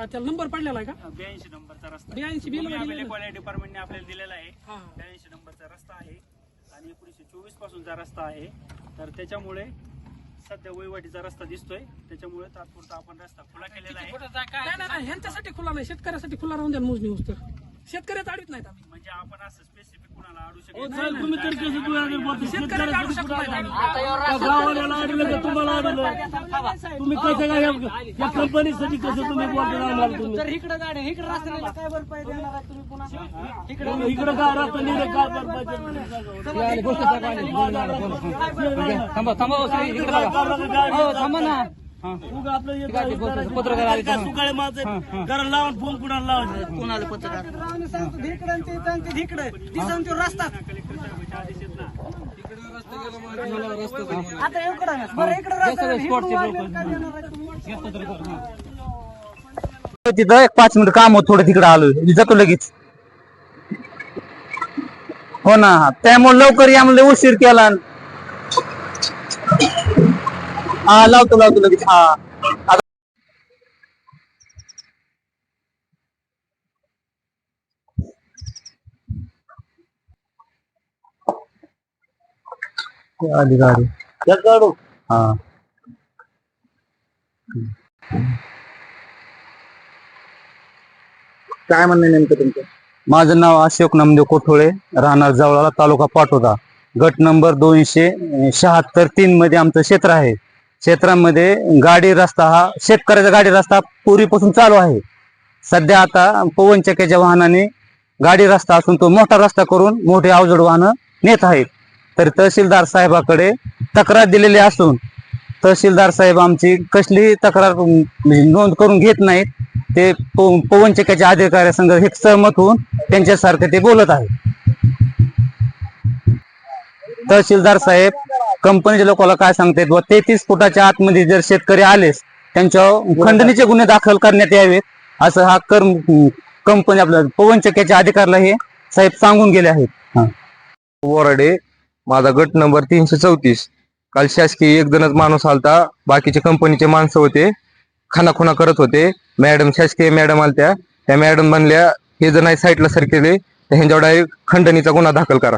हा त्याला नंबर पडलेला आहे का? ब्याऐंशी नंबरचा रस्ता. ब्याऐंशी बिल डिपार्टमेंटने आपल्याला दिलेला आहे. हा. ब्याऐंशी नंबरचा रस्ता आहे. आणि एकोणीसशे चोवीस पासूनचा रस्ता आहे. तर त्याच्यामुळे सध्या वहिवाटीचा रस्ता दिसतोय. त्याच्यामुळे तात्पुरता आपण रस्ता खुला केलेला आहे. नाही नाही, नाही ह्यांच्यासाठी खुला नाही. शेतकऱ्यासाठी खुला राहून द्या मोजणी होस तर शेतकऱ्याच अडवित नाहीत आम्ही म्हणजे आपण असं स्पेसिफिक कुणाला अडू शकत हो. साहेब, तुम्ही तर कसं अडू शकत नाहीत आम्ही त्या गावाला अडलं का तुम्हाला अडलं तुम्ही कसं काय या- या कंपनीसाठी कसं तुम्ही बोलता आम्हाला तुम्ही तर इकडे गाडी इकडे रस्त्याला काय भरपाई देणार आहे तुम्ही पुन्हा इकडे काय राहता नाही काय भरपाई थांबा थांबा हो, सर, इकडे बघा. हो, थांबा ना पत्रकार आले सुकाळे माझं घराला लावून फोन कुणाला लावायचं? कोणाला पत्रकार? इकडे रस्ता. आता इकडं बरं इकडे रस्ता. इकडून वाढलेलं काय देणार आहे? तुम्ही? तिथं एक पाच मिनिट काम होत थोडं तिकडे आलोय जातो लगेच. हो ना त्यामुळे लवकर या म्हणलं उशीर केला. हा लावतो लावतो लगेच. हा. आता आली गाडी. काढू हा. काय म्हणणं नेमकं तुमचं? माझं नाव अशोक नामदेव कोठोळे राहणार जवळाला तालुका पाटोदा. गट नंबर दोनशे शहात्तर तीन मध्ये आमचं क्षेत्र आहे. क्षेत्रामध्ये गाडी रस्ता हा शेतकऱ्याचा गाडी रस्ता पूर्वीपासून चालू आहे. सध्या आता पवनचक्याच्या वाहनाने गाडी रस्ता असून तो मोठा रस्ता करून मोठे अवजड वाहनं नेत आहेत. तर तहसीलदार साहेबाकडे तक्रार दिलेली असून तहसीलदार साहेब आमची कसली तक्रार म्हणजे नोंद करून घेत नाहीत. ते प- पवन चक्क्याच्या अधिकाऱ्यासंग हे सहमत होऊन त्यांच्यासारखं ते बोलत आहे तहसीलदार साहेब कंपनीच्या लोकांना काय सांगतायत व तेहतीस फुटाच्या आतमध्ये जर शेतकरी आलेस त्यांच्यावर खंडणीचे गुन्हे दाखल करण्यात यावेत असं हा कर्म कंपनी आपल्या पवन चक्क्याच्या अधिकाऱ्याला हे साहेब सांगून गेले आहेत. हा. वराडे माझा गट नंबर तीनशे चौतीस. काल शासकीय एक जणच माणूस आलता बाकीचे कंपनीचे माणसं होते खानाखुणा करत होते. मॅडम शासकीय मॅडम आलत्या त्या मॅडम म्हणल्या हे जण साईटला सरकेले तर ह्यांच्यावर डायरेक्ट खंडणीचा गुन्हा दाखल करा.